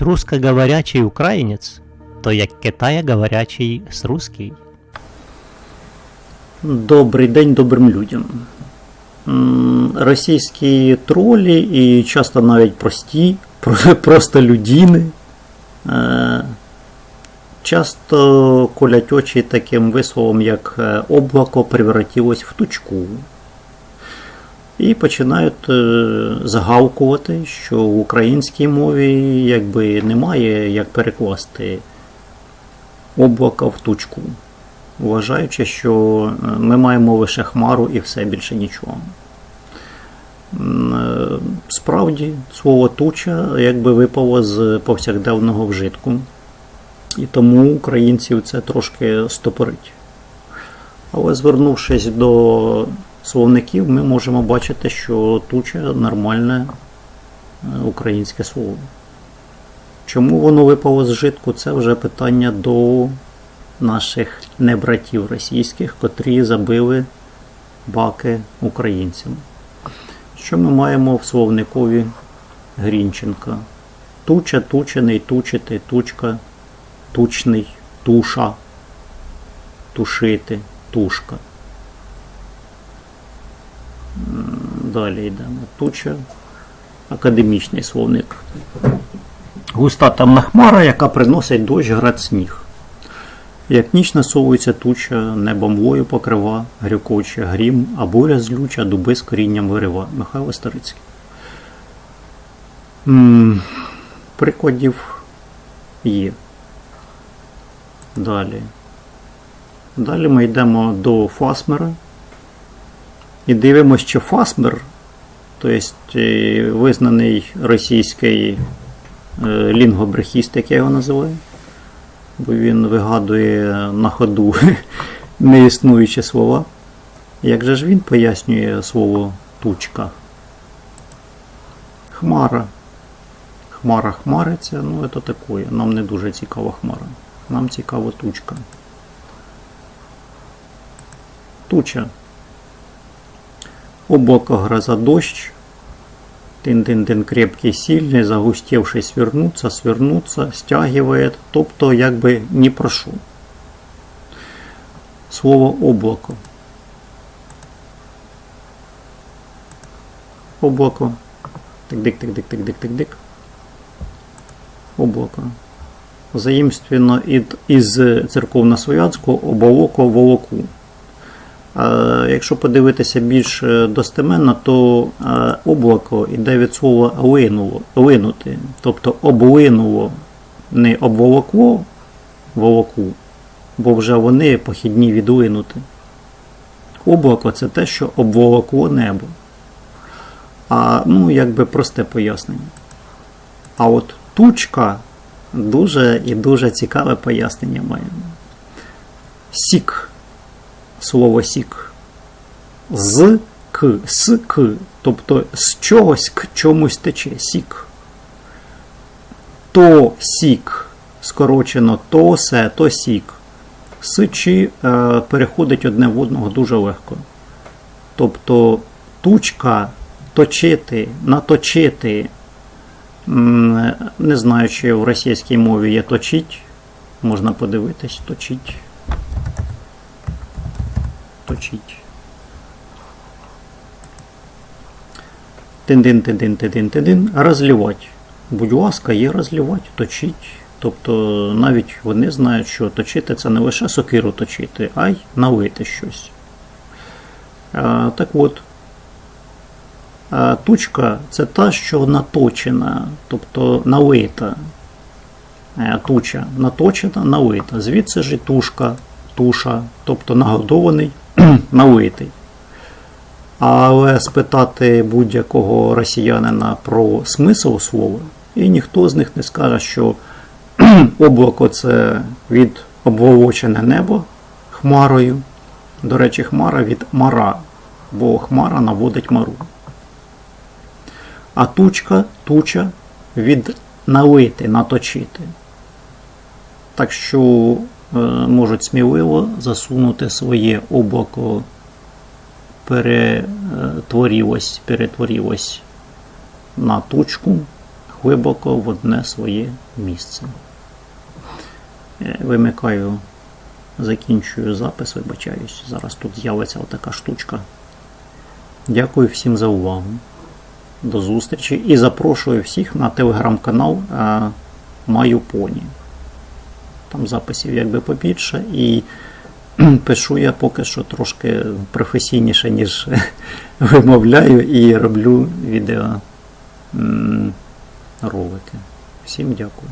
с русскоговорячий українець, то як китаєговорячий с русский. Добрий день добрим людям. Російські тролі і часто навіть прості, просто людини. е, Часто колять очі таким висловом, як е, облако превратилось в тучку. І починають е, загавкувати, що в українській мові якби немає як перекласти облако в тучку вважаючи, що е, ми маємо лише хмару і все більше нічого. Е, Справді, слово туча якби випало з повсякденного вжитку, і тому українців це трошки стопорить. Але звернувшись до словників, ми можемо бачити, що туча нормальне е, українське слово. Чому воно випало з вжитку, це вже питання до наших небратів російських, котрі забили баки українцям. Що ми маємо в словникові Грінченка? Туча, тучений, тучити, тучка, тучний, туша, тушити, тушка. М, Далі йдемо. Туча, академічний словник. Густа темна хмара, яка приносить дощ, град сніг. Як ніч насовується туча, небо млою покрива, грюкоче грім, а буря злюча, дуби з корінням вирива. Михайло Старицький. М, Прикладів є. Далі. Далі ми йдемо до Фасмера. І дивимося, що Фасмер, тобто визнаний російський е, лінгобрехіст, як я його називаю бо він вигадує на ходу неіснуючі слова. Як же ж він пояснює слово тучка? Хмара. Хмара хмариться, ну це таке. Нам не дуже цікава хмара. Нам цікава тучка. Туча. Облако гроза дощ. Тин-тин-тин крепкий, сильный, загустевший свернуться, свернуться, стягивает, тобто якби ні про що. Слово облако. Облако. Тик-дик-тик-дик-тик-дик-тик-дик. Облако. Заїмственно із церковно-слов'янського оболоко волоку. Якщо подивитися більш е, достеменно, то е, облако йде від слова линути. Тобто облинуло, не обволокло волоку, бо вже вони похідні від линути. Облако це те, що обволокло небо. А ну, якби просте пояснення. А от тучка дуже і дуже цікаве пояснення має. Сік слово сік. З к, с к, тобто з чогось к чомусь тече сік. То сік, скорочено то се, то сік. С чи е, переходить одне в одного дуже легко. Тобто тучка точити, наточити. Не знаю, чи в російській мові є точить. Можна подивитись, точить точить. Тин-дин, тин-дин, тин-дин, тин-дин. Розлівати. Будь ласка, є розлівати, точить. Тобто навіть вони знають, що точити це не лише сокиру точити, а й налити щось. А, так от, тучка це та, що наточена, тобто налита. Е, Туча наточена, налита. Звідси ж і тушка, туша, тобто нагодований, налитий. Але спитати будь-якого росіянина про смисл слова, і ніхто з них не скаже, що облако це від обволочене небо хмарою. До речі, хмара від мара, бо хмара наводить мару. А тучка, туча від налити, наточити. Так що можуть сміливо засунути своє облако перетворилось, перетворилось на тучку глибоко в одне своє місце. Е, Вимикаю, закінчую запис, вибачаюсь. Зараз тут з'явиться отака штучка. Дякую всім за увагу. До зустрічі і запрошую всіх на телеграм-канал е, Маю Поні. Там записів якби побільше і пишу я поки що трошки професійніше, ніж вимовляю, і роблю відео ролики. Всім дякую.